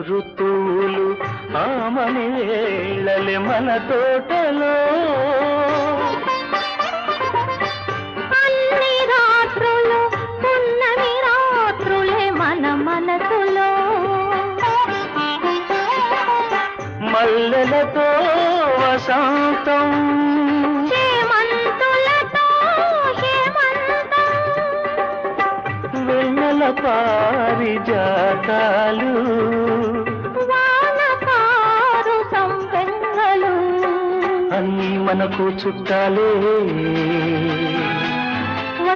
ఋతువులు ఆమని వేళలే మన తోటలో. అన్ని రాత్రులు రాత్రులే మన మనసులో. మల్లెలతో వసంతం. వెన్నెల పారిజాతాలు. అన్నీ మనకు చుట్టాలే.